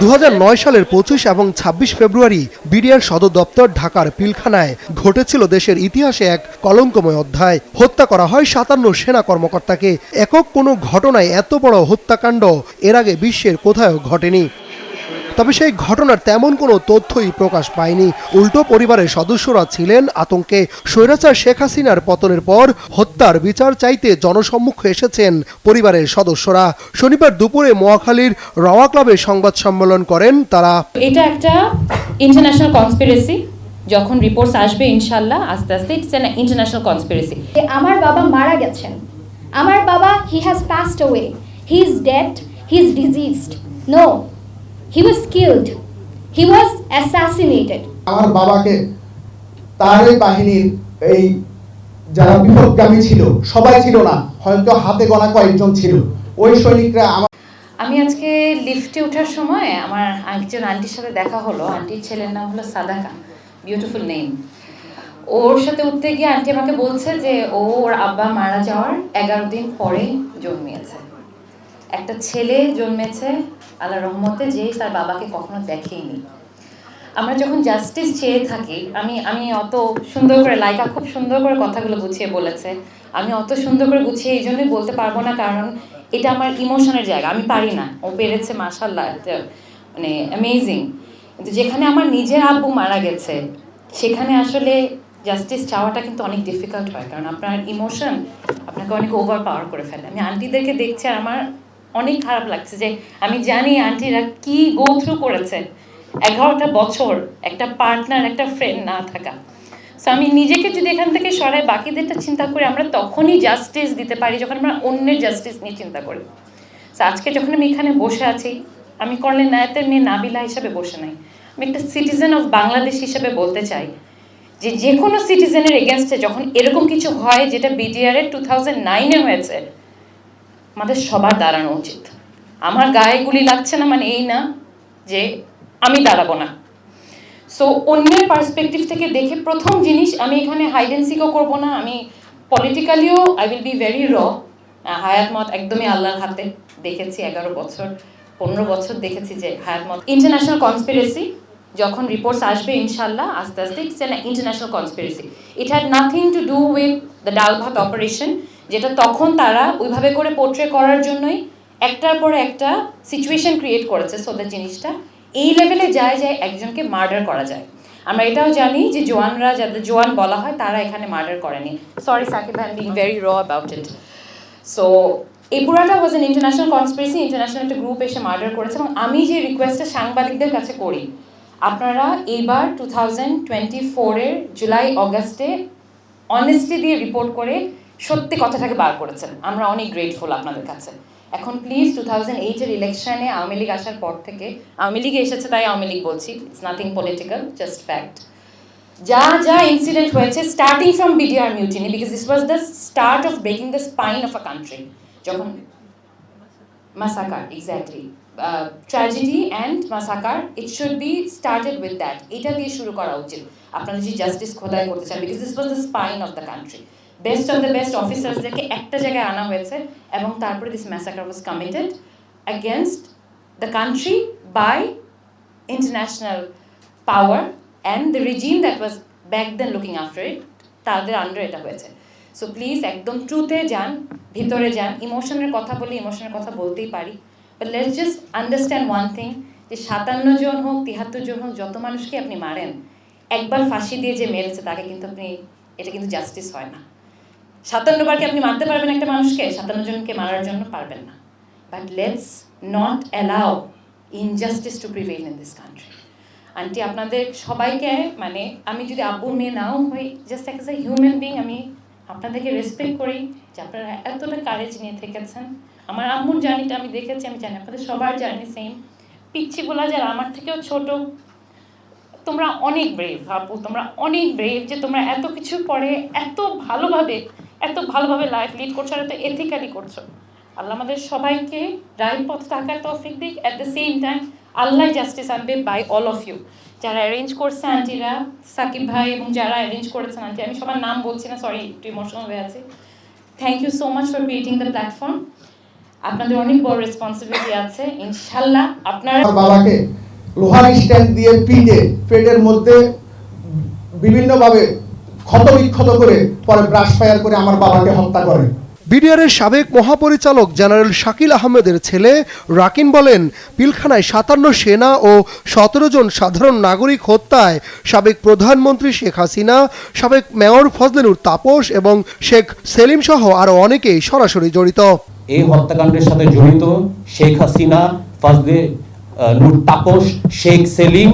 দু হাজার নয় সালের পঁচিশ এবং ২৬ ফেব্রুয়ারি বিডিআর সদর দপ্তর ঢাকার পিলখানায় ঘটেছিল দেশের ইতিহাসে এক কলঙ্কময় অধ্যায়। হত্যা করা হয় সাতান্ন সেনা কর্মকর্তাকে। একক কোনো ঘটনায় এত বড় হত্যাকাণ্ড এর আগে বিশ্বের কোথাও ঘটেনি। তবে সেই ঘটনার তেমন কোনো তথ্যই প্রকাশ পায়নি। উল্টো পরিবারের সদস্যরা ছিলেন আতঙ্কে। স্বৈরাচার শেখ হাসিনার পতনের পর হত্যার বিচার চাইতে জনসম্মুখে এসেছেন পরিবারের সদস্যরা। শনিবার দুপুরে মোয়াখালীর রাওয়া ক্লাবে সংবাদ সম্মেলন করেন তারা। এটা একটা ইন্টারন্যাশনাল কনস্পিরেসি যখন রিপোর্টস আসবে ইনশাল্লাহ আস্তে আস্তে ইটস অ্যান ইন্টারন্যাশনাল কনস্পিরেসি আমার বাবা মারা গেছেন। আমার বাবা he has passed away he is dead he is deceased no he was killed he was assassinated আমার বাবাকে তার এই বাহিনীর এই যারা বিপদগামী ছিল সবাই ছিল না হয়তো হাতে গণা কয়েকজন ছিল। ওই সৈনিকরা আমার আমি আজকে লিফটে ওঠার সময় আমার একজন আন্টির সাথে দেখা হলো। আন্টির ছেলের নাম হলো সাদাকা। বিউটিফুল নেম ওর সাথে উঠতে গিয়ে আন্টি আমাকে বলছে যে ও ওর আব্বা মারা যাওয়ার এগারো দিন পরে জন্মিয়েছে। একটা ছেলে জন্মেছে আল্লাহ রহমতে যে তার বাবাকে কখনো দেখেইনি। আমরা যখন জাস্টিস চেয়ে থাকি, আমি আমি অত সুন্দর করে, লাইকা খুব সুন্দর করে কথাগুলো গুছিয়ে বলেছে। আমি অত সুন্দর করে গুছিয়ে এই জন্যই বলতে পারব না, কারণ এটা আমার ইমোশনের জায়গা, আমি পারি না। ও পেরেছে মাসাল্লাহ মানে অ্যামেজিং কিন্তু যেখানে আমার নিজের আব্বু মারা গেছে, সেখানে আসলে জাস্টিস চাওয়াটা কিন্তু অনেক ডিফিকাল্ট হয়, কারণ আপনার ইমোশন আপনাকে অনেক ওভার পাওয়ার করে ফেলে। আমি আন্টিদেরকে দেখছি আর আমার অনেক খারাপ লাগছে যে আমি জানি আন্টিরা কি গো থ্রু করেছে এগারোটা বছর একটা পার্টনার একটা ফ্রেন্ড না থাকা। সো আমি নিজেকে যদি এখান থেকে সরাই, বাকিদেরটা চিন্তা করি আমরা তখনই জাস্টিস দিতে পারি, যখন আমরা অন্যের জাস্টিস নিয়ে চিন্তা করি। সো আজকে যখন আমি এখানে বসে আছি, আমি করলে নায়তের মেয়ে নাবিলা হিসাবে বসে নাই। আমি একটা সিটিজেন অফ বাংলাদেশ হিসাবে বলতে চাই যে যে কোনো সিটিজেনের এগেনস্টে যখন এরকম কিছু হয়, যেটা বিডিআর এর টু থাউজেন্ড নাইনে হয়েছে আমাদের সবার দাঁড়ানো উচিত। আমার গায়ে গুলি লাগছে না মানে এই না যে আমি দাঁড়াবো না। সো অন্যের পার্সপেক্টিভ থেকে দেখে প্রথম জিনিস আমি এখানে হাইড অ্যান্ড সিকও করব না। আমি পলিটিক্যালিও I will be very raw হায়াত মত একদমই আল্লাহর হাতে দেখেছি, এগারো বছর, পনেরো বছর দেখেছি যে হায়াত মত। ইন্টারন্যাশনাল কনস্পিরেসি যখন রিপোর্টস আসবে ইনশাল্লাহ আস্তে আস্তে it's international conspiracy it had nothing to do with the dal bhat operation যেটা তখন তারা ওইভাবে করে পোর্ট্রে করার জন্যই একটার পর একটা সিচুয়েশন ক্রিয়েট করেছে। সোদের জিনিসটা এই লেভেলে যায় যায় একজনকে মার্ডার করা যায়। আমরা এটাও জানি যে জোয়ানরা যাদের, জোয়ান বলা হয়, তারা এখানে মার্ডার করেনি। Sorry Sakib I being very raw about it so এই পুরাটা was an international conspiracy international একটা গ্রুপ এসে মার্ডার করেছে এবং আমি যে রিকোয়েস্টটা সাংবাদিকদের কাছে করি, আপনারা এইবার টু থাউজেন্ড টোয়েন্টি ফোরের জুলাই অগাস্টে অনেস্টি দিয়ে রিপোর্ট করে সত্যি কথাটাকে বার করেছেন। আমরা অনেক গ্রেটফুল আপনাদের কাছে। এখন প্লিজ টু থাউজেন্ড এইটের ইলেকশনে আওয়ামী লীগ আসার পর থেকে, আওয়ামী লীগে এসেছে তাই আওয়ামী লীগ বলছি it's nothing political just fact যা যা ইনসিডেন্ট হয়েছে starting from BDR mutiny because this was the start of breaking the spine of a country যখন massacre exactly tragedy and massacre it should be started with that এটা দিয়ে শুরু করা উচিত। আপনারা যদি জাস্টিস খোদাই করতে চান because this was the spine of the country best of the best অফিসার্সদেরকে একটা জায়গায় আনা হয়েছে এবং তারপরে this massacre was committed against the country by international power and the regime that was back then looking after it, তাদের under এটা হয়েছে। So please একদম ট্রুথে যান, ভিতরে যান ইমোশনের কথা বলে ইমোশনের কথা বলতেই পারি। But let's just understand one thing যে সাতান্ন জন হোক তিয়াত্তর জন হোক, যত মানুষকে আপনি মারেন, একবার ফাঁসি দিয়ে যে মেরেছে, তাকে কিন্তু আপনি, এটা কিন্তু জাস্টিস হয় না। সাতান্ন বার কি আপনি মারতে পারবেন একটা মানুষকে? সাতান্ন জনকে মারার জন্য পারবেন না। But let's not allow injustice to prevail in this country aunty আপনাদের সবাইকে মানে আমি যদি আব্বু মেয়ে নাও হই just as a human being আমি আপনাদেরকে রেসপেক্ট করি যে আপনারা এতটা কারেজ নিয়ে থেকেছেন। আমার আম্মুর জার্নিটা আমি দেখেছি, আমি জানি আপনাদের সবার জার্নি সেম পিচ্ছি বলা যারা আমার থেকেও ছোট, তোমরা অনেক ব্রেভ আপু, তোমরা অনেক ব্রেভ যে তোমরা এত কিছু পরে এত ভালোভাবে এত ভালোভাবে লাইফ লিড করছ আর এত এথিক্যালি করছ। আল্লাহ আমাদের সবাইকে রাইট পথে থাকার তৌফিক দিক। অ্যাট দ্য সেম টাইম আল্লাহ জাস্টিস আনবে বাই অল অফ ইউ যারা অ্যারেঞ্জ করছে আন্টিরা, সাকিব ভাই এবং যারা অ্যারেঞ্জ করেছেন আন্টি, আমি সবার নাম বলছি না সরি একটু ইমোশনাল হয়ে আছে। Thank you so much for creating the platform আপনাদের অনেক বড় রেসপন্সিবিলিটি আছে ইনশাল্লাহ আপনারা বাবাকে লোহার স্ট্যান্ড দিয়ে পিটে পেটের মধ্যে বিভিন্নভাবে ক্ষত বিক্ষত করে পরে ব্রাশ ফায়ার করে আমার বাবাকে হত্যা করে। বিডিআরের সাবেক মহাপরিচালক জেনারেল শাকিল আহমেদের ছেলে রাকিন বলেন পিলখানায় সাতান্ন সেনা ও সতেরো জন সাধারণ নাগরিক হত্যায় সাবেক প্রধানমন্ত্রী শেখ হাসিনা সাবেক মেয়র ফজলেনুর তাপস এবং শেখ সেলিম সহ আরও অনেকেই সরাসরি জড়িত। এই হত্যাকাণ্ডের সাথে জড়িত শেখ হাসিনা ফাজলে নূর তাপস শেখ সেলিম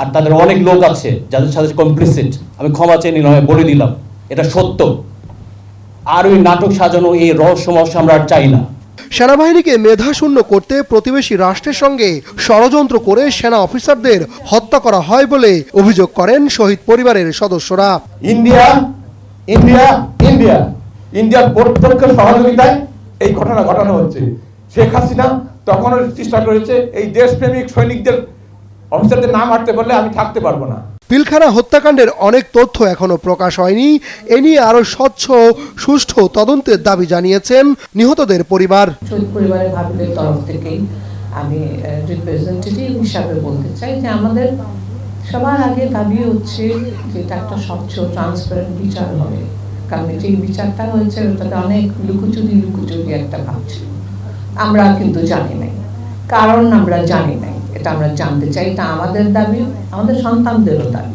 আর তাদের অনেক লোক আছে যাদের সাথে কমপ্লিসিট আমি ক্ষমা চেয়ে নিলাম বলে দিলাম এটা সত্য। আর ওই নাটক সাজানো এই রহস্যময় আমরা আর চাই না। সেনাবাহিনীকে মেধাশূন্য করতে প্রতিবেশী রাষ্ট্রের সঙ্গে ষড়যন্ত্র করে সেনা অফিসারদের হত্যা করা হয় বলে অভিযোগ করেন শহীদ পরিবারের সদস্যরা। India India India. ইন্ডিয়ার প্রত্যক্ষ সহযোগিতায় এই ঘটনা ঘটানো হচ্ছে শেখ হাসিনা তখনও চেষ্টা করেছে এই দেশপ্রেমিক সৈনিকদের অফিসারদের নাম আটতে পারলে আমি থাকতে পারব না। পিলখানা হত্যাকাণ্ডের অনেক তথ্য এখনও প্রকাশ হয়নি। এ নিয়ে আরও স্বচ্ছ সুষ্ঠু তদন্তের দাবি জানিয়েছেন নিহতদের পরিবার। শহীদ পরিবারের ভাবিদের তরফ থেকেই আমি রিপ্রেজেন্টেটিভ হিসাবে বলতে চাই যে আমাদের সবার আগে দাবি হচ্ছে যে এটা একটা স্বচ্ছ ট্রান্সপারেন্ট বিচার হবে। কারণ যে বিচারটা হয়েছে ওটাতে অনেক লুকোচুরি লুকোচুরি একটা ভাব ছিল। আমরা কিন্তু জানি নাই। কারণ আমরা জানি নাই। এটা আমরা জানতে চাই এটা আমাদের দাবি আমাদের সন্তানদেরও দাবি।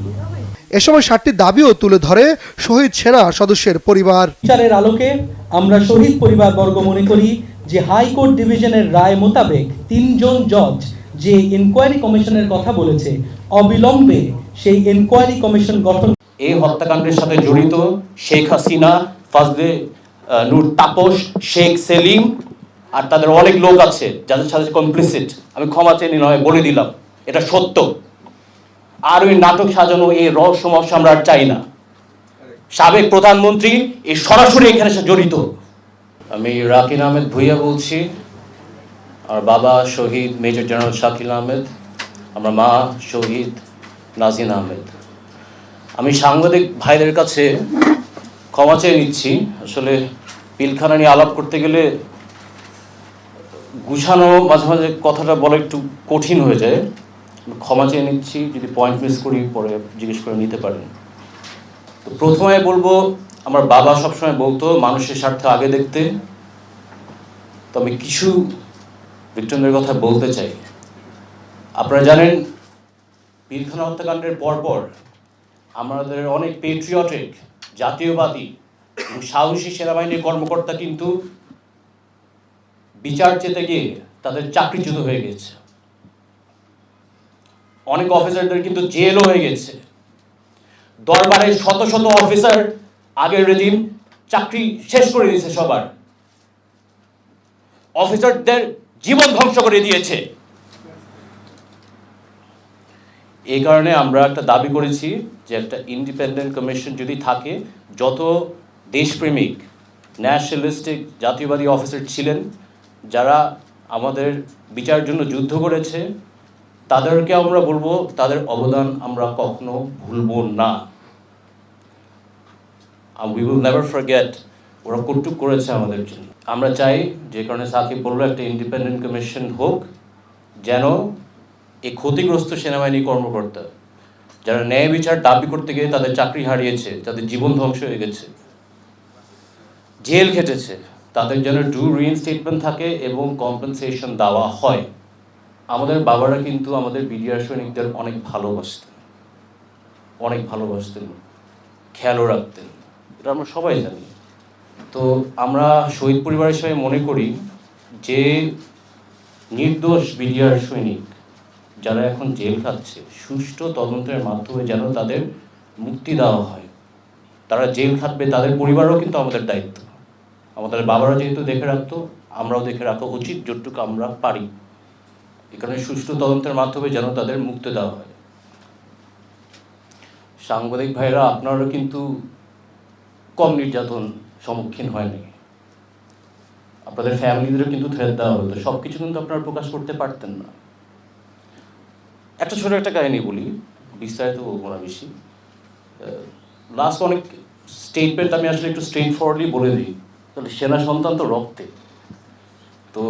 এ সময় সাতটি দাবিও তুলে ধরে শহীদ সেনা সদস্যের পরিবার। বিচারের আলোকে আমরা শহীদ পরিবারবর্গ মনে করি যে হাইকোর্ট ডিভিশনের রায় মোতাবেক তিনজন জজ যে ইনকোয়ারি কমিশনের কথা বলেছে অবিলম্বে সেই ইনকোয়ারি কমিশন গঠন এই হত্যাকাণ্ডের সাথে জড়িত শেখ হাসিনা ফাজলে নূর তাপস শেখ সেলিম আর তাদের অনেক লোক আছে যাদের সাথে কমপ্লিসিট আমি ক্ষমা চেয়ে আমি বলে দিলাম, এটা সত্য। আর ওই নাটক সাজানো, এই রহস্যময় আমরা আর চাই না। সাবেক প্রধানমন্ত্রী, এই সরাসরি এখানে জড়িত। আমি রাকিন আহমেদ ভুইয়া বলছি। আমার বাবা শহীদ মেজর জেনারেল শাকিল আহমেদ, আমার মা শহীদ নাজিন আহমেদ। আমি সাংবাদিক ভাইদের কাছে ক্ষমা চেয়ে নিচ্ছি। আসলে পিলখানা নিয়ে আলাপ করতে গেলে গুছানো, মাঝে মাঝে কথাটা বলা একটু কঠিন হয়ে যায়। ক্ষমা চেয়ে নিচ্ছি, যদি পয়েন্ট মিস করি, পরে জিজ্ঞেস করে নিতে পারেন। তো প্রথমে বলব, আমার বাবা সবসময় বলতো, মানুষের স্বার্থ আগে দেখতে। তো আমি কিছু ভিক্টিমদের কথা বলতে চাই। আপনারা জানেন পিলখানা হত্যাকাণ্ডের পরপর আমাদের অনেক পেট্রিয়টিক জাতীয়বাদী এবং সাহসী সেনাবাহিনীর কর্মকর্তা কিন্তু বিচার চেতে গিয়ে তাদের চাকরিচ্যুত হয়ে গেছে অনেক অফিসারদের কিন্তু জেলও হয়ে গেছে দরবারে শত শত অফিসার আগের রেজিম চাকরি শেষ করে দিয়েছে সবার। অফিসারদের জীবন ধ্বংস করে দিয়েছে। এই কারণে আমরা একটা দাবি করেছি যে একটা ইন্ডিপেন্ডেন্ট কমিশন যদি থাকে, যত দেশপ্রেমিক ন্যাশনালিস্টিক জাতীয়বাদী অফিসার ছিলেন যারা আমাদের বিচারের জন্য যুদ্ধ করেছে, তাদেরকে আমরা বলব, তাদের অবদান আমরা কখনো ভুলবো না। উই উইল নেভার ফরগেট ওরা কটুক করেছে আমাদের জন্য। আমরা চাই যে কারণে সাকিব বলল, একটা ইন্ডিপেন্ডেন্ট কমিশন হোক, যেন এই ক্ষতিগ্রস্ত সেনাবাহিনী কর্মকর্তা, যারা ন্যায় বিচার দাবি করতে গিয়ে তাদের চাকরি হারিয়েছে, তাদের জীবন ধ্বংস হয়ে গেছে, জেল খেটেছে তাদের যেন ডু রিইনস্টেটমেন্ট থাকে এবং কম্পেনসেশন দেওয়া হয়। আমাদের বাবারা কিন্তু আমাদের বিডিআর সৈনিকদের অনেক ভালোবাসতেন। অনেক ভালোবাসতেন। খেয়ালও রাখতেন। এটা আমরা সবাই জানি। তো আমরা শহীদ পরিবার হিসেবে মনে করি যে নির্দোষ বিডিআর সৈনিক যারা এখন জেল খাচ্ছে সুষ্ঠু তদন্তের মাধ্যমে যেন তাদের মুক্তি দেওয়া হয়। তারা জেল খাটবে তাদের পরিবারও কিন্তু আমাদের দায়িত্ব। আমাদের বাবারা যেহেতু দেখে রাখতো, আমরাও দেখে রাখা উচিত যতটুকু আমরা পারি। এখানে সুষ্ঠু তদন্তের মাধ্যমে যেন তাদের মুক্ত দেওয়া হয়। সাংবাদিক ভাইরা আপনারও কিন্তু কম নির্যাতন সম্মুখীন হয়নি। আপনাদের ফ্যামিলিদেরও কিন্তু থ্রেট দেওয়া হতো সব কিছু কিন্তু আপনারা প্রকাশ করতে পারতেন না। একটা ছোট একটা কাহিনী বলি, বিস্তারিত বলব না বেশি। লাস্ট অনেক স্টেটমেন্ট আমি আসলে একটু স্ট্রেট ফরওয়ার্ডলি বলে দিই। তাহলে সেনা সন্তান তো রক্তে। তো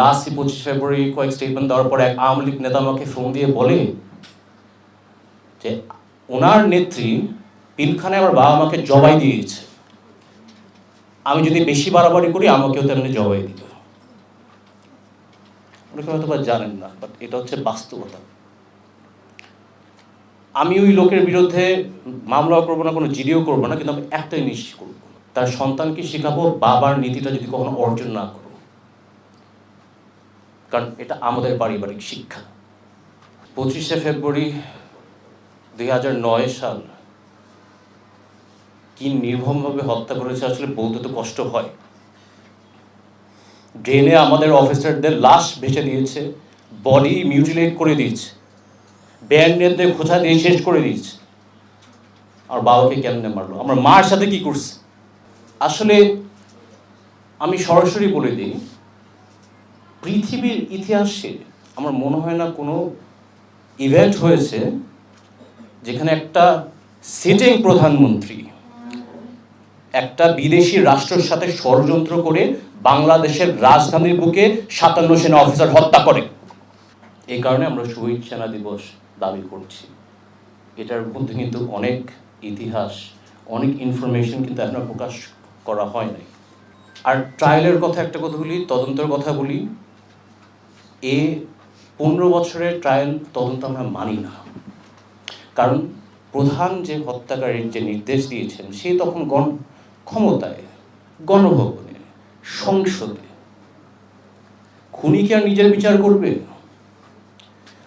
লাস্ট পঁচিশ ফেব্রুয়ারি কয়েক স্টেটমেন্ট দেওয়ার পরে এক আওয়ামী লীগ নেতা আমাকে ফোন দিয়ে বলে যে, ওনার নেত্রী পিলখানে আমার বাবা মাকে জবাই দিয়েছে। আমি যদি বেশি বাড়াবাড়ি করি, আমাকেও তেমনি জবাই দিত অনেকে হয়তো বা জানেন না বাট এটা হচ্ছে বাস্তবতা। আমি ওই লোকের বিরুদ্ধে মামলাও করব না, কোনো জিডিও করব না, কিন্তু আমি একটাই নিশ্চিত করব। তার সন্তানকে শেখাবো, বাবার নীতিটা যদি কখনো অর্জন না করো। কারণ এটা আমাদের পারিবারিক শিক্ষা। পঁচিশে ফেব্রুয়ারি দুই হাজার নয় সাল কি নির্ভমভাবে হত্যা করেছে আসলে বলতে তো কষ্ট হয়। ড্রেনে আমাদের অফিসারদের লাশ ভেসে দিয়েছে বডি মিউটিলেট করে দিয়েছে ব্যান্ডের খোঁচা দিয়ে শেষ করে দিয়েছে। আর বাবাকে কেমনে মারলো? আমার মার সাথে কি করছে? আসলে আমি সরাসরি বলে দিই, পৃথিবীর ইতিহাসে আমার মনে হয় না কোনো ইভেন্ট হয়েছে যেখানে একটা সিটিং প্রধানমন্ত্রী একটা বিদেশি রাষ্ট্রের সাথে ষড়যন্ত্র করে বাংলাদেশের রাজধানীর বুকে সাতান্ন সেনা অফিসার হত্যা করে। এই কারণে আমরা শহীদ সেনা দিবস দাবি করছি। এটার মধ্যে কিন্তু অনেক ইতিহাস, অনেক ইনফরমেশন কিন্তু এখনও প্রকাশ করা হয় নাই। আর ট্রায়ালের কথা একটা কথা বলি, তদন্তের কথা বলি। এ পনেরো বছরের ট্রায়াল তদন্ত আমরা মানি না। কারণ প্রধান যে হত্যাকারীর যে নির্দেশ দিয়েছেন, সে তখন গণ ক্ষমতায়, গণভবনে, সংসদে। খুনি কি আর নিজের বিচার করবে?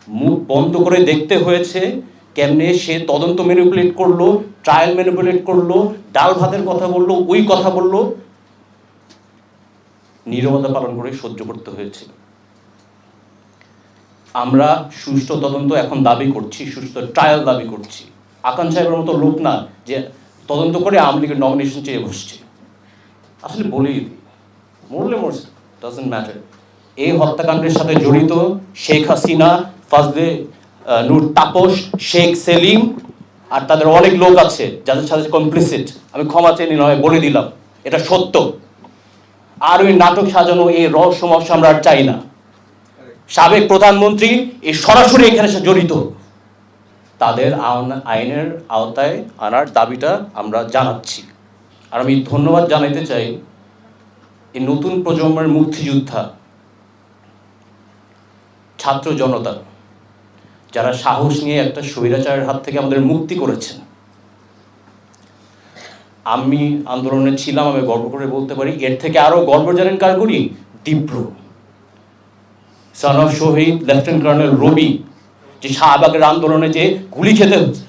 মুখ বন্ধ করে দেখতে হয়েছে কেমনে সে তদন্ত ম্যানিপুলেট করল ট্রায়াল ম্যানিপুলেট করল ডাল ভাতের কথা বলল ওই কথা বলল নীরবতা পালন করে সহ্য করতে হয়েছে। আমরা সুষ্ঠু তদন্ত এখন দাবি করছি সুষ্ঠু ট্রায়াল দাবি করছি। আকান সাহেবের মতো লোক না যে তদন্ত করে আওয়ামী লীগের নমিনেশন চেয়ে বসছে। আসলে দিই মরলে মরছে ডাজেন্ট ম্যাটার এই হত্যাকাণ্ডের সাথে জড়িত শেখ হাসিনা আহ, নূর তাপস শেখ সেলিম আর তাদের অনেক লোক আছে যাদের সাথে কমপ্লিসিট আমি ক্ষমা চেয়ে নয় বলে দিলাম, এটা সত্য। আর ওই নাটক সাজানো, এই রহস্য মহস্য আমরা আর চাই না। সাবেক প্রধানমন্ত্রী, এই সরাসরি এখানে জড়িত। তাদের আইনের আওতায় আনার দাবিটা আমরা জানাচ্ছি। আর আমি ধন্যবাদ জানাইতে চাই এই নতুন প্রজন্মের মুক্তিযোদ্ধা, ছাত্র জনতা। যারা সাহস নিয়ে একটা স্বৈরাচারের হাত থেকে আমাদের মুক্তি করেছেন। আমি আন্দোলনে ছিলাম, আমি গর্ব করে বলতে পারি, এর থেকে আরও গর্ব জানেন কার করি? তীব্র সন অফ শহীদ, লেফটেন্যান্ট কর্নেল রবি, যে শাহবাগের আন্দোলনে যে গুলি খেতে হচ্ছে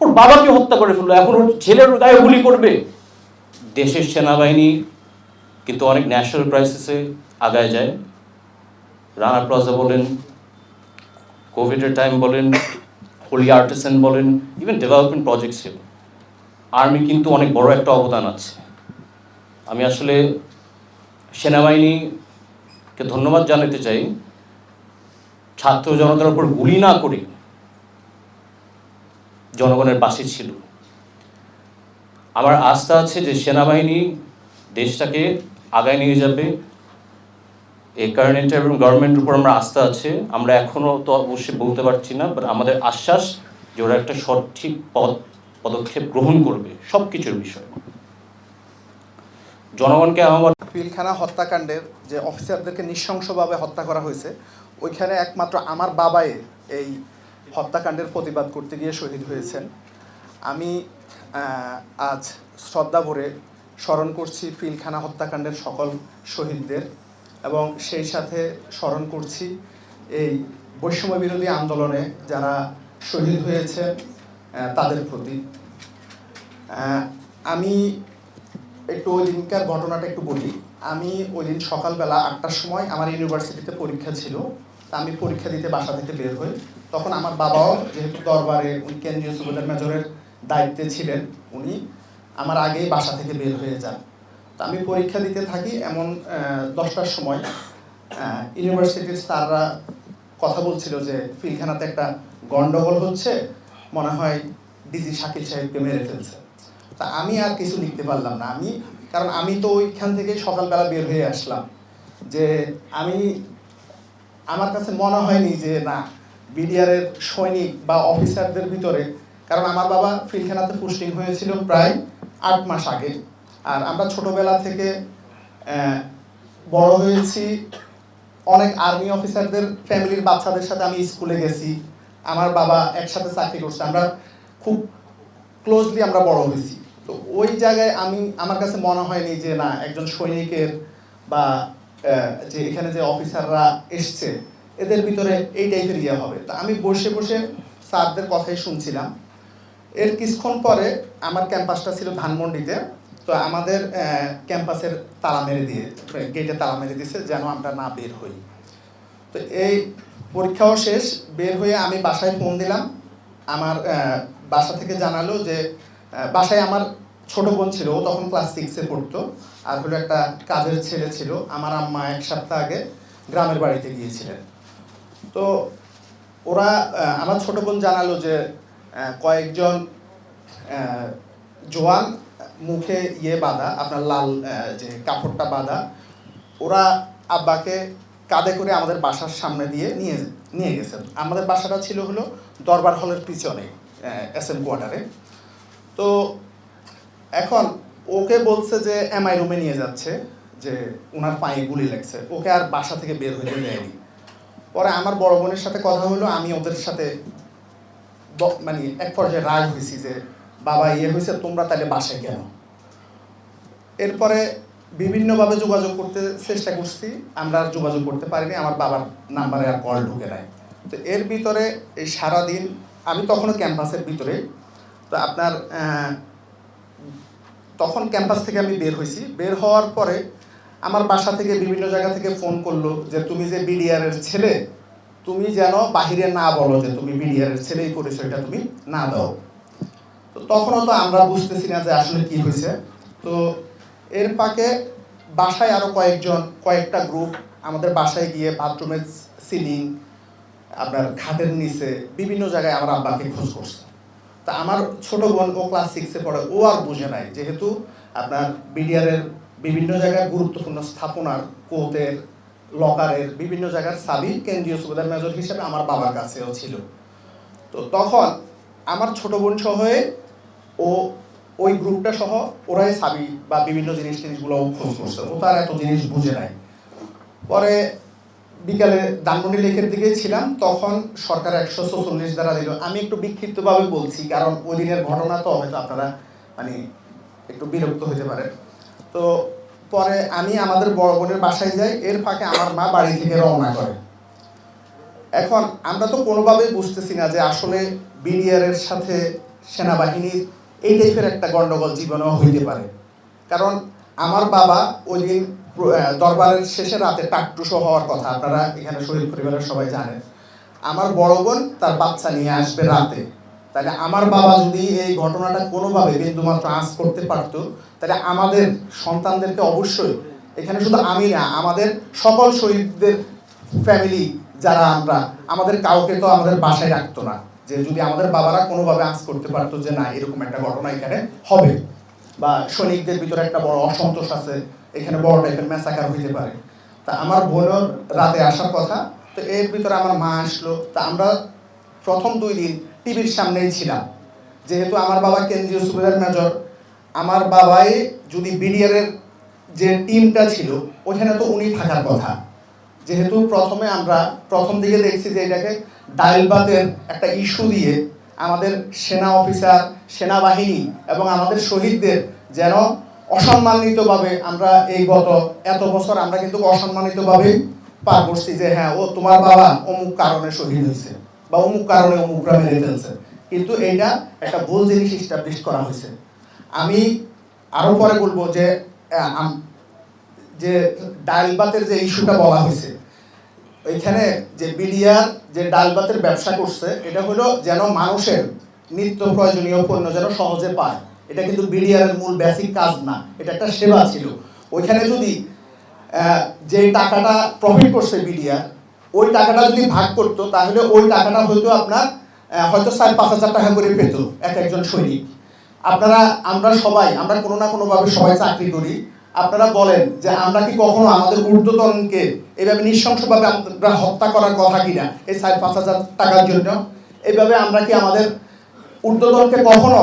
ওর বাবাকে হত্যা করে ফেলল, এখন ওর ছেলের গায়ে গুলি করবে। দেশের সেনাবাহিনী কিন্তু অনেক ন্যাশনাল ক্রাইসিসে আগায় যায়। রানা প্লাজা বলেন কোভিডের টাইম বলেন হোলি আর্টিসান বলেন ইভেন ডেভেলপমেন্ট প্রজেক্ট ছিল আর্মি কিন্তু অনেক বড় একটা অবদান আছে। আমি আসলে সেনাবাহিনীকে ধন্যবাদ জানাতে চাই। ছাত্র জনতার উপর গুলি না করে জনগণের পাশে ছিল। আমার আস্থা আছে যে সেনাবাহিনী দেশটাকে আগায় নিয়ে যাবে। এই কারেন্ট এবং গভর্নমেন্টের উপর আমরা আস্থা আছে। আমরা এখনও তো অবশ্যই বলতে পারছি না বাট আমাদের আশ্বাস যে ওরা একটা সঠিক পদ পদক্ষেপ গ্রহণ করবে সব কিছুর বিষয়ে। জনগণকে আমার পিলখানা হত্যাকাণ্ডের যে অফিসারদেরকে নৃশংসভাবে হত্যা করা হয়েছে, ওইখানে একমাত্র আমার বাবাই এই হত্যাকাণ্ডের প্রতিবাদ করতে গিয়ে শহীদ হয়েছেন। আমি আজ শ্রদ্ধা ভরে স্মরণ করছি পিলখানা হত্যাকাণ্ডের সকল শহীদদের। এবং সেই সাথে স্মরণ করছি এই বৈষম্য বিরোধী আন্দোলনে যারা শহীদ হয়েছে তাদের প্রতি। আমি একটু ওই দিনকার ঘটনাটা একটু বলি। আমি ওই দিন সকালবেলা আটটার সময় আমার ইউনিভার্সিটিতে পরীক্ষা ছিল। তা আমি পরীক্ষা দিতে বাসা থেকে বের হই। তখন আমার বাবাও যেহেতু দরবারে, উনি কেন্দ্রীয় সুবেদার মেজরের দায়িত্বে ছিলেন, উনি আমার আগেই বাসা থেকে বের হয়ে যান। আমি পরীক্ষা দিতে থাকি এমন দশটার সময়। ইউনিভার্সিটির স্যাররা কথা বলছিল যে ফিলখানাতে একটা গন্ডগোল হচ্ছে, মনে হয় ডিজি শাকিল সাহেবকে মেরে ফেলছে। তা আমি আর কিছু লিখতে পারলাম না। আমি, কারণ আমি তো ওইখান থেকে সকালবেলা বের হয়ে আসলাম যে আমি, আমার কাছে মনে হয়নি যে না, বিডিআরের সৈনিক বা অফিসারদের ভিতরে, কারণ আমার বাবা ফিলখানাতে পোস্টিং হয়েছিল প্রায় আট মাস আগে। আর আমরা ছোটবেলা থেকে বড় হয়েছি। অনেক আর্মি অফিসারদের ফ্যামিলির বাচ্চাদের সাথে আমি স্কুলে গেছি। আমার বাবা একসাথে চাকরি করছে। আমরা খুব ক্লোজলি আমরা বড় হয়েছি। তো ওই জায়গায় আমি, আমার কাছে মনে হয়নি যে না, একজন সৈনিকের বা যে এখানে যে অফিসাররা এসছে, এদের ভিতরে এই টাইপের ইয়ে হবে। তা আমি বসে বসে স্যারদের কথাই শুনছিলাম। এর কিছুক্ষণ পরে আমার ক্যাম্পাসটা ছিল ধানমন্ডিতে। তো আমাদের ক্যাম্পাসের তালা মেরে দিয়ে গেটে তালা মেরে দিয়েছে যেন আমরা না বের হই। তো এই পরীক্ষাও শেষ, বের হয়ে আমি বাসায় ফোন দিলাম। আমার বাসা থেকে জানালো যে বাসায় আমার ছোট বোন ছিল, ও তখন ক্লাস সিক্সে পড়তো। আর হলো একটা কাজের ছেলে ছিল, আমার আম্মা এক সপ্তাহ আগে গ্রামের বাড়িতে গিয়েছিলেন। তো ওরা আমার ছোট বোন জানালো যে কয়েকজন জোয়ান মুখে ইয়ে বাঁধা, আপনার লাল যে কাপড়টা বাঁধা, ওরা আব্বাকে কাঁধে করে আমাদের বাসার সামনে দিয়ে নিয়ে নিয়ে গেছে আমাদের বাসাটা ছিল হলো দরবার হলের পিছনে এস এম কোয়ার্টারে। তো এখন ওকে বলছে যে এমআই রুমে নিয়ে যাচ্ছে। যে ওনার পায়ে গুলি লাগছে। ওকে আর বাসা থেকে বের হইতে দেয়নি। পরে আমার বড় বোনের সাথে কথা হলো, আমি ওদের সাথে মানে এক পর্যায়ে রাগ হয়েছি যে বাবা ইয়ে হয়েছে তোমরা তাহলে বাসায় কেন এরপরে বিভিন্নভাবে যোগাযোগ করতে চেষ্টা করছি, আমরা আর যোগাযোগ করতে পারিনি, আমার বাবার নাম্বারে আর কল ঢুকে নাই। তো এর ভিতরে এই সারাদিন, আমি তখনও ক্যাম্পাসের ভিতরে, তো আপনার তখন ক্যাম্পাস থেকে আমি বের হয়েছি। বের হওয়ার পরে আমার বাসা থেকে বিভিন্ন জায়গা থেকে ফোন করল যে, তুমি যে বিডিআর এর ছেলে, তুমি যেন বাহিরে না বলো যে, তুমি বিডিআর এর ছেলেই করেছ, এটা তুমি না দাও। তো তখনও তো আমরা বুঝতেছি না যে আসলে কি হয়েছে। তো এর পাকে বাসায় আরও কয়েকজন, কয়েকটা গ্রুপ আমাদের বাসায় গিয়ে বাথরুমের সিলিং আপনার খাটের নিচে বিভিন্ন জায়গায় আমার আব্বাকে খোঁজ করছে। তা আমার ছোট বোন, ও ক্লাস সিক্সে পড়ে, ও আর বুঝে নাই। যেহেতু আপনার বিডিআরের বিভিন্ন জায়গায় গুরুত্বপূর্ণ স্থাপনার কোর্টের লকারের বিভিন্ন জায়গার সাবি কেন্দ্রীয় সুবেদার মেজর হিসেবে আমার বাবার কাছেও ছিল। তো তখন আমার ছোট বোন সহ ও ওই গ্রুপটা সহ ওরাই সাবি বা বিভিন্ন জিনিস টিনিসগুলো খোঁজ করছে। ও তার এত জিনিস বুঝে নাই। পরে বিকালে ধানমন্ডি লেকের দিকে ছিলাম, তখন সরকার একশো চৌচল্লিশ দ্বারা দিল। আমি একটু বিক্ষিপ্তভাবে বলছি, কারণ ওই দিনের ঘটনা তো হয়তো আপনারা মানে একটু বিরক্ত হতে পারে। তো পরে আমি আমাদের বড় বোনের বাসায় যাই, এর ফাঁকে আমার মা বাড়ি থেকে রওনা করে। এখন আমরা তো কোনোভাবেই বুঝতেছি না যে আসলে বিডিআর এর সাথে সেনাবাহিনীর এই টাইপের একটা গন্ডগোল জীবনেও হইতে পারে। কারণ আমার বাবা ওই দিন দরবারের শেষে রাতে টাকটুসো হওয়ার কথা, আপনারা এখানে শহীদ পরিবারের সবাই জানেন। আমার বড় বোন তার বাচ্চা নিয়ে আসবে রাতে। তাহলে আমার বাবা যদি এই ঘটনাটা কোনোভাবে বিন্দুমাত্র আঁচ করতে পারতো, তাহলে আমাদের সন্তানদেরকে অবশ্যই, এখানে শুধু আমি না, আমাদের সকল শহীদদের ফ্যামিলি যারা আমরা, আমাদের কাউকে তো আমাদের বাসায় রাখতো না। যে যদি আমাদের বাবারা কোনোভাবে আঁচ করতে পারতো যে না, এরকম একটা ঘটনা এখানে হবে। বা সৈনিকদের ভিতরে একটা বড় অসন্তোষ আছে, এখানে বড় টাইপের ম্যাসাকার হইতে পারে। তা আমার বোনের রাতে আসার কথা, তো এর ভিতরে আমার মা আসলো। তা আমরা প্রথম দুই দিন টিভির সামনেই ছিলাম। যেহেতু আমার বাবা কেন্দ্রীয় সুবেদার মেজর, আমার বাবাই যদি বিডিআর এর যে টিমটা ছিল, ওখানে তো উনি থাকার কথা। যেহেতু প্রথমে আমরা প্রথম দিকে দেখছি যে এটাকে ডাইলবাতের একটা ইস্যু দিয়ে আমাদের সেনা অফিসার, সেনাবাহিনী এবং আমাদের শহীদদের যেন অসম্মানিতভাবে আমরা এই গত এত বছর আমরা কিন্তু অসম্মানিতভাবেই পার করছি যে হ্যাঁ ও তোমার বাবা অমুক কারণে শহীদ হয়েছে বা অমুক কারণে অমুকরা মেরে ফেলছে। কিন্তু এইটা একটা ভুল জিনিস ইস্টাবলিশ করা হয়েছে। আমি আরও পরে বলব যে যে ডালবাতের যে ইস্যুটা বলা হয়েছে এখানে যে বিডিআর যে ডালবাতের ব্যবসা করছে, এটা হলো যেন মানুষের নিত্য প্রয়োজনীয় পণ্য যেন সহজে পায়। এটা কিন্তু বিডিআর মূল বেসিক কাজ না, এটা একটা সেবা ছিল। ওইখানে যদি যে টাকাটা প্রফিট করছে বিডিআর, ওই টাকাটা যদি ভাগ করতো, তাহলে ওই টাকাটা হয়তো আপনার হয়তো সাড়ে পাঁচ হাজার টাকা করে পেত এক একজন সৈনিক। আপনারা, আমরা সবাই, আমরা কোনো না কোনোভাবে সবাই চাকরি করি। আপনারা বলেন যে আমরা কি কখনো আমাদের ঊর্ধ্বতনকে এভাবে নৃশংসভাবে আমরা হত্যা করার কথা কিনা? এই সাড়ে পাঁচ হাজার টাকার জন্য। এভাবে আমরা কি আমাদের ঊর্ধ্বতনকে কখনো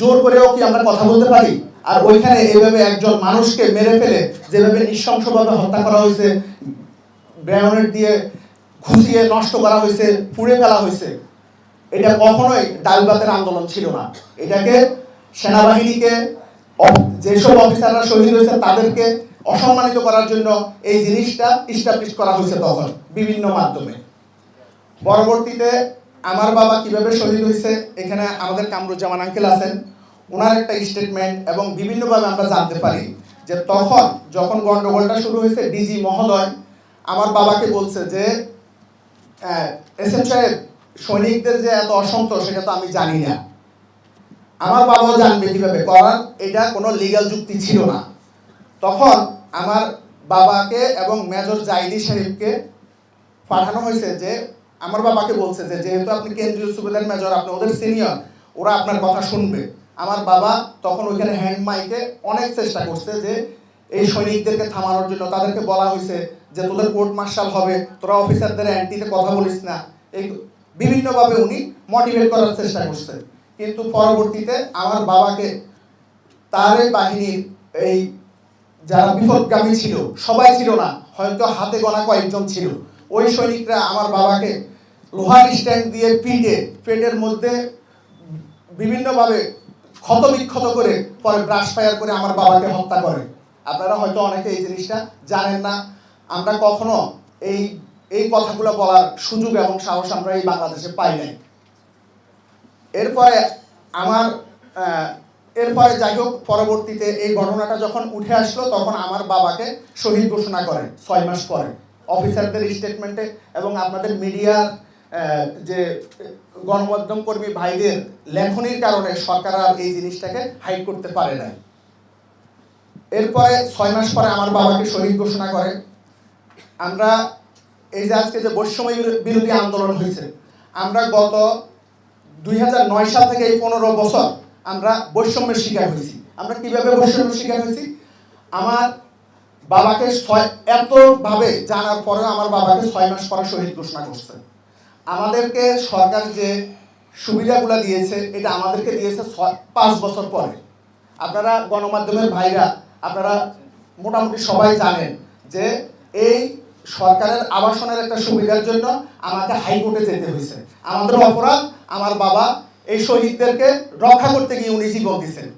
জোর করেও কি আমরা কথা বলতে পারি? আর ওইখানে এভাবে একজন মানুষকে মেরে ফেলে যেভাবে নৃশংসভাবে হত্যা করা হয়েছে ব্রেয়নেট দিয়ে ঘুষিয়ে নষ্ট করা হয়েছে, পুড়ে ফেলা হয়েছে, এটা কখনোই ডাল ভাতের আন্দোলন ছিল না। এটাকে সেনাবাহিনীকে যেসব অফিসাররা শহীদ হয়েছে তাদেরকে অসম্মানিত করার জন্য এই জিনিসটা ইস্টাবলিশ করা হয়েছে তখন বিভিন্ন মাধ্যমে। পরবর্তীতে আমার বাবা কীভাবে শহীদ হয়েছে, এখানে আমাদের কামরুজ্জামান আঙ্কেল আছেন ওনার একটা স্টেটমেন্ট এবং বিভিন্নভাবে আমরা জানতে পারি যে তখন যখন গন্ডগোলটা শুরু হয়েছে ডিজি মহোদয়, আমার বাবাকে বলছে যে এস এম সাহেব, সৈনিকদের যে এত অসন্তোষ, সেটা তো আমি জানি না। আমার বাবাও জানবে কীভাবে, কারণ এটা কোনো লিগ্যাল যুক্তি ছিল না। তখন আমার বাবাকে এবং মেজর জাইদি সাহেবকে পাঠানো হয়েছে যে, আমার বাবাকে বলছে যে, যেহেতু আপনি কেন্দ্রীয় সুবেদার মেজর আপনি ওদের সিনিয়র ওরা আপনার কথা শুনবে। আমার বাবা তখন ওইখানে হ্যান্ড মাইকে অনেক চেষ্টা করছে যে, এই সৈনিকদেরকে থামানোর জন্য। তাদেরকে বলা হয়েছে যে, তোদের কোর্ট মার্শাল হবে, তোরা অফিসারদের অ্যান্টিতে কথা বলিস না। এই বিভিন্নভাবে উনি মোটিভেট করার চেষ্টা করছে। কিন্তু পরবর্তীতে আমার বাবাকে তার বাহিনীর এই যারা বিপদগামী ছিল, সবাই ছিল না, হয়তো হাতে গোনা কয়েকজন ছিল। ওই সৈনিকরা আমার বাবাকে লোহার স্ট্যান্ড দিয়ে পিটে, পেটের মধ্যে বিভিন্নভাবে ক্ষত বিক্ষত করে, পরে ব্রাশ ফায়ার করে আমার বাবাকে হত্যা করে। আপনারা হয়তো অনেকে এই জিনিসটা জানেন না। আমরা কখনো এই এই কথাগুলো বলার সুযোগ এবং সাহস আমরা এই বাংলাদেশে পাই নাই। এরপরে আমার এরপরে যাই হোক, পরবর্তীতে এই ঘটনাটা যখন উঠে আসলো, তখন আমার বাবাকে শহীদ ঘোষণা করে ছয় মাস পরে। অফিসারদের স্টেটমেন্টে এবং আপনাদের মিডিয়ার যে গণমাধ্যম কর্মী ভাইদের লেখনির কারণে সরকার আর এই জিনিসটাকে হাইড করতে পারে নাই। এরপরে ছয় মাস পরে আমার বাবাকে শহীদ ঘোষণা করে আমরা, এই যে আজকে যে বৈষম্য বিরোধী আন্দোলন হয়েছে, আমরা গত দুই হাজার নয় সাল থেকে এই পনেরো বছর আমরা বৈষম্যের শিকার হয়েছি। আমরা কীভাবে বৈষম্যের শিকার হয়েছি? আমার বাবাকে এতভাবে জানার পরেও আমার বাবাকে ছয় মাস পরে শহীদ ঘোষণা করছে। আমাদেরকে সরকার যে সুবিধাগুলো দিয়েছে, এটা আমাদেরকে দিয়েছে পাঁচ বছর পরে। আপনারা গণমাধ্যমের ভাইরা, আপনারা মোটামুটি সবাই জানেন যে এই সরকারের আবাসনের একটা সুবিধার জন্য আমাকে হাইকোর্টে যেতে হয়েছে। আমাদের অপরাধ, আমার বাবা এই শহীদদেরকে রক্ষা করতে গিয়ে উনি জীবন দিয়েছেন।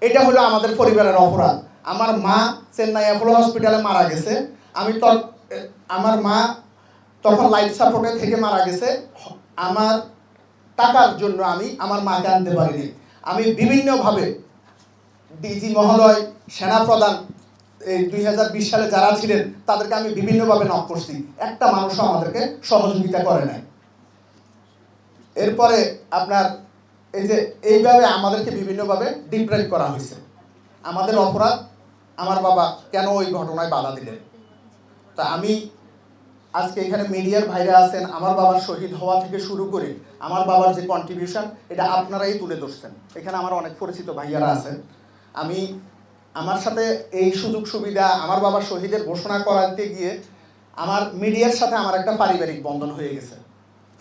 এটা হলো আমাদের পরিবারের অপরাধ। আমার মা চেন্নাই অ্যাপোলো হসপিটালে মারা গেছে। আমি তো, আমার মা তখন লাইফ সাপোর্টে থেকে মারা গেছে। আমার টাকার জন্য আমি আমার মাকে আনতে পারিনি। আমি বিভিন্নভাবে ডিজি মহোদয় সেনা প্রধান এই দুই হাজার বিশ সালে যারা ছিলেন, তাদেরকে আমি বিভিন্নভাবে নক করছি। একটা মানুষও আমাদেরকে সহযোগিতা করে নাই। এরপরে আপনার এই যে এইভাবে আমাদেরকে বিভিন্নভাবে ডিপ্রাইভ করা হয়েছে। আমাদের অপরাধ, আমার বাবা কেন ওই ঘটনায় বাধা দিলেন? তা আমি আজকে এখানে মিডিয়ার ভাইরা আছেন, আমার বাবার শহীদ হওয়া থেকে শুরু করে আমার বাবার যে কন্ট্রিবিউশন এটা আপনারাই তুলে ধরছেন। এখানে আমার অনেক পরিচিত ভাইয়ারা আছেন। আমি আমার সাথে এই সুযোগ সুবিধা, আমার বাবা শহীদের ঘোষণা করাতে গিয়ে আমার মিডিয়ার সাথে আমার একটা পারিবারিক বন্ধন হয়ে গেছে।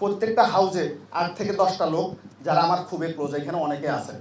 প্রত্যেকটা হাউজে আট থেকে দশটা লোক যারা আমার খুবই ক্লোজ এখানে অনেকে আছেন।